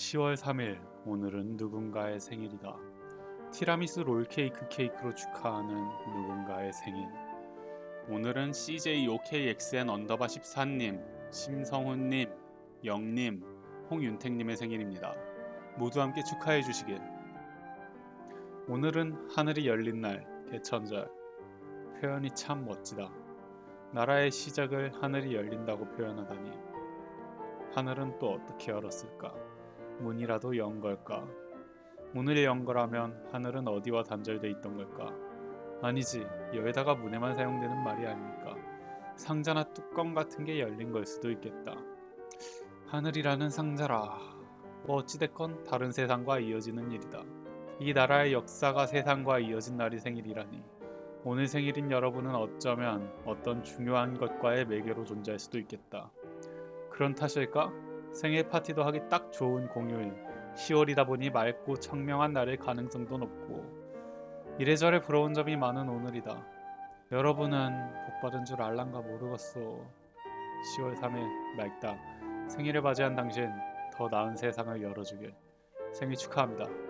10월 3일 오늘은 누군가의 생일이다. 티라미수 롤케이크 케이크로 축하하는 누군가의 생일. 오늘은 CJ OKXN 언더바 14님, 심성훈님, 영님, 홍윤택님의 생일입니다. 모두 함께 축하해 주시길. 오늘은 하늘이 열린 날, 개천절. 표현이 참 멋지다. 나라의 시작을 하늘이 열린다고 표현하다니. 하늘은 또 어떻게 열었을까? 문이라도 연 걸까? 문을 연 거라면 하늘은 어디와 단절돼 있던 걸까? 아니지, 여기다가 문에만 사용되는 말이 아닐까? 상자나 뚜껑 같은 게 열린 걸 수도 있겠다. 하늘이라는 상자라. 뭐 어찌됐건 다른 세상과 이어지는 일이다. 이 나라의 역사가 세상과 이어진 날이 생일이라니. 오늘 생일인 여러분은 어쩌면 어떤 중요한 것과의 매개로 존재할 수도 있겠다. 그런 탓일까? 생일 파티도 하기 딱 좋은 공휴일 10월이다 보니 맑고 청명한 날일 가능성도 높고 이래저래 부러운 점이 많은 오늘이다. 여러분은 복 받은 줄 알란가 모르겠어. 10월 3일 맑다. 생일을 맞이한 당신 더 나은 세상을 열어주길. 생일 축하합니다.